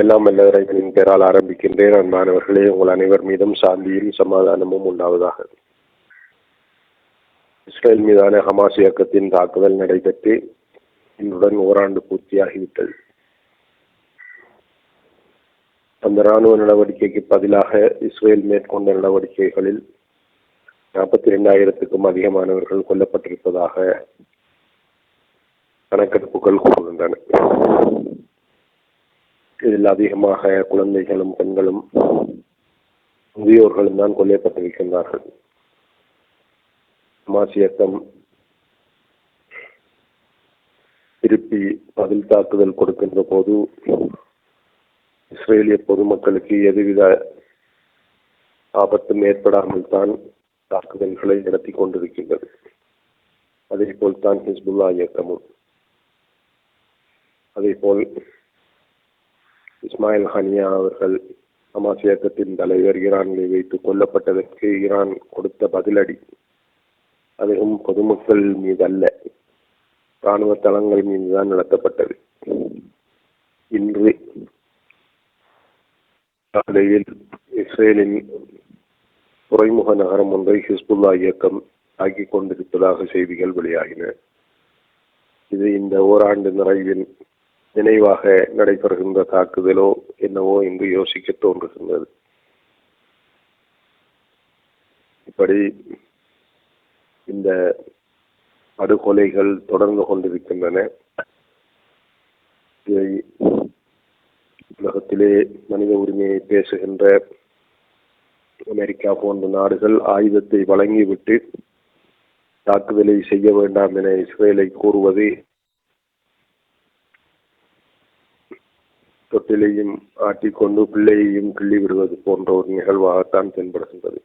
எல்லாம் வல்ல இறைவனின் பெயரால் ஆரம்பிக்கின்றேன். அன்பானவர்களே உங்கள் அனைவர் மீதும் சாந்தியும் சமாதானமும் உண்டாவதாக. இஸ்ரேல் மீதான ஹமாஸ் இயக்கத்தின் தாக்குதல் நடைபெற்று இன்றுடன் ஓராண்டு பூர்த்தியாகிவிட்டது. அந்த ராணுவ நடவடிக்கைக்கு பதிலாக இஸ்ரேல் மேற்கொண்ட நடவடிக்கைகளில் நாற்பத்தி இரண்டாயிரத்துக்கும் அதிகமானவர்கள் கொல்லப்பட்டிருப்பதாக கணக்கெடுப்புகள் கூறுகின்றன. இதில் அதிகமாக குழந்தைகளும் பெண்களும் முதியோர்களும் தான் கொல்லப்பட்டிருக்கின்றார்கள். மாசியக்கம் திருப்பி பதில் தாக்குதல் கொடுக்கின்ற போது இஸ்ரேலிய பொதுமக்களுக்கு எதுவித ஆபத்தும் ஏற்படாமல் தான் தாக்குதல்களை நடத்தி கொண்டிருக்கின்றது. அதே போல் தான் ஹிஸ்புல்லா இயக்கமும். அதே போல் இஸ்மாயில் ஹனியா அவர்கள் ஹமாஸ் இயக்கத்தின் தலைவர் ஈரானில் வைத்து கொல்லப்பட்டதற்கு ஈரான் கொடுத்த பதிலடி. அதுவும் பொதுமக்கள் மீது அல்ல. இராணுவ தளங்கள் மீதுதான் நடத்தப்பட்டது. இன்று காலையில் இஸ்ரேலின் துறைமுக நகரம் ஒன்றை ஹிஸ்புல்லா இயக்கம் தாக்கிக் கொண்டிருப்பதாக செய்திகள் வெளியாகின. இது இந்த ஓராண்டு நிறைவின் நினைவாக நடைபெறுகின்ற தாக்குதலோ என்னவோ என்று யோசிக்க தோன்றுகின்றது. இப்படி இந்த படுகொலைகள் தொடர்ந்து கொண்டிருக்கின்றன. இதை உலகத்திலே மனித உரிமையை பேசுகின்ற அமெரிக்கா போன்ற நாடுகள் ஆயுதத்தை வழங்கிவிட்டு தாக்குதலை செய்ய வேண்டாம் என இஸ்ரேலை கூறுவது தொட்டிலையும் ஆட்டிக்கொண்டு பிள்ளையையும் கிள்ளி விடுவது போன்ற ஒரு நிகழ்வாகத்தான் தென்படுகின்றது.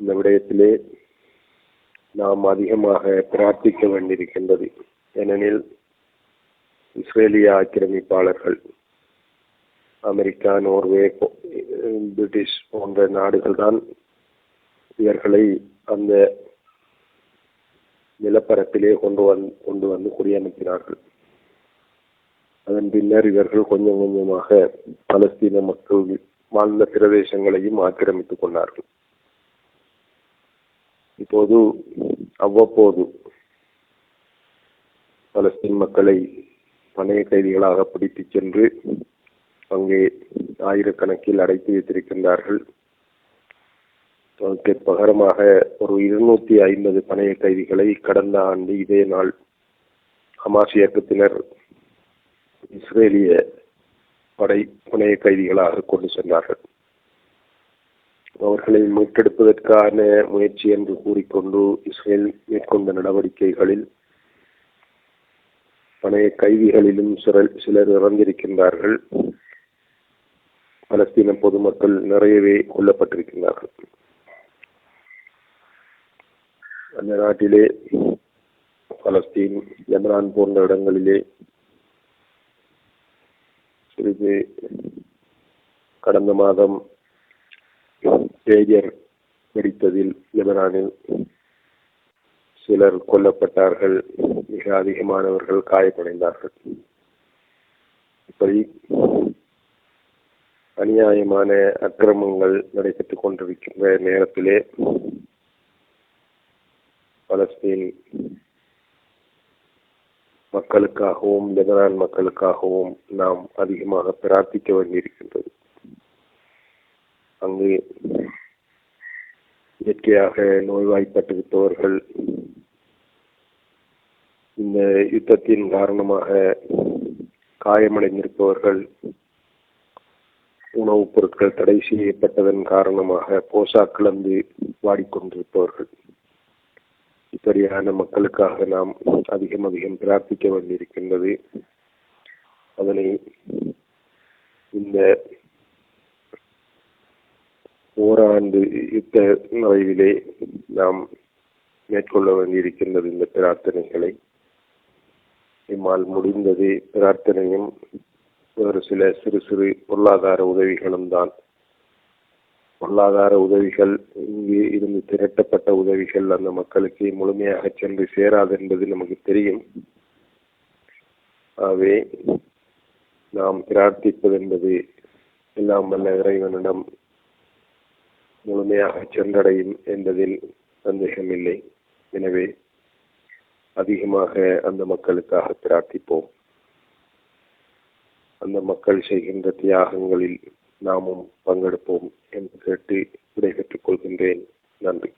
இந்த விடயத்திலே நாம் அதிகமாக பிரார்த்திக்க வேண்டியிருக்கின்றது. ஏனெனில் இஸ்ரேலிய ஆக்கிரமிப்பாளர்கள் அமெரிக்கா நோர்வே பிரிட்டிஷ் போன்ற நாடுகள் தான் இவர்களை அந்த நிலப்பரப்பிலே கொண்டு வந்து கொண்டு வந்து குடியமைக்கிறார்கள் அதன் பின்னர் இவர்கள் கொஞ்சம் கொஞ்சமாக பலஸ்தீன மக்கள் வாழ்ந்த பிரதேசங்களையும் ஆக்கிரமித்துக் கொண்டார்கள். இப்போது அவ்வப்போது பலஸ்தீன் மக்களை பணைய கைதிகளாக பிடித்துச் சென்று அங்கே ஆயிரக்கணக்கில் அடைத்து வைத்திருக்கின்றார்கள். அதற்கு பகரமாக ஒரு இருநூத்தி ஐம்பது பணைய கைதிகளை கடந்த ஆண்டு இதே நாள் ஹமாஸ் இயக்கத்தினர் இஸ்ரேலிய படை புனைய கைதிகளாக கொண்டு சென்றார்கள். அவர்களை மீட்டெடுப்பதற்கான முயற்சி என்று கூறிக்கொண்டு இஸ்ரேல் மேற்கொண்ட நடவடிக்கைகளில் பழைய கைதிகளிலும் சிலர் சிலர் இறந்திருக்கின்றார்கள். பலஸ்தீன பொதுமக்கள் நிறையவே கொல்லப்பட்டிருக்கின்றார்கள். அந்த நாட்டிலே பலஸ்தீன் லெபனான் போன்ற இடங்களிலே கடந்த மாதம் பேஜர் வெடித்ததில் லெபனானில் சிலர் கொல்லப்பட்டார்கள். மிக அதிகமானவர்கள் காயமடைந்தார்கள். இப்படி அநியாயமான அக்கிரமங்கள் நடைபெற்றுக் கொண்டிருக்கின்ற நேரத்திலே பலஸ்தீன் மக்களுக்காகவும் லெபனான் மக்களுக்காகவும் நாம் அதிகமாக பிரார்த்திக்க வேண்டியிருக்கின்றது அங்கு இயற்கையாக நோய்வாய்ப்பட்டிருப்பவர்கள் இந்த யுத்தத்தின் காரணமாக காயமடைந்திருப்பவர்கள் உணவுப் பொருட்கள் தடை செய்யப்பட்டதன் காரணமாக போசா வாடிக்கொண்டிருப்பவர்கள். இப்படியான மக்களுக்காக நாம் அதிகம் அதிகம் பிரார்த்திக்க வேண்டியிருக்கின்றது. அதனை இந்த ஓராண்டு யுத்த நிறைவிலே நாம் மேற்கொள்ள வேண்டியிருக்கின்றது இந்த பிரார்த்தனைகளை. இம்மால் முடிந்தது பிரார்த்தனையும் வேறு சில சிறு சிறு பொருளாதார உதவிகளும் தான். பொருளாதார உதவிகள் இங்கு இருந்து திரட்டப்பட்ட உதவிகள் அந்த மக்களுக்கு முழுமையாக சென்று சேராது என்பது நமக்கு தெரியும். ஆகவே நாம் பிரார்த்திப்பது என்பது எல்லாம் வல்ல இறைவனிடம் முழுமையாக சென்றடையும் என்பதில் சந்தேகமில்லை. எனவே அதிகமாக அந்த மக்களுக்காக பிரார்த்திப்போம். அந்த மக்கள் செய்கின்ற தியாகங்களில் நாமும் பங்கெடுப்போம் என்று கேட்டு விடைபெற்றுக் கொள்கின்றேன். நன்றி.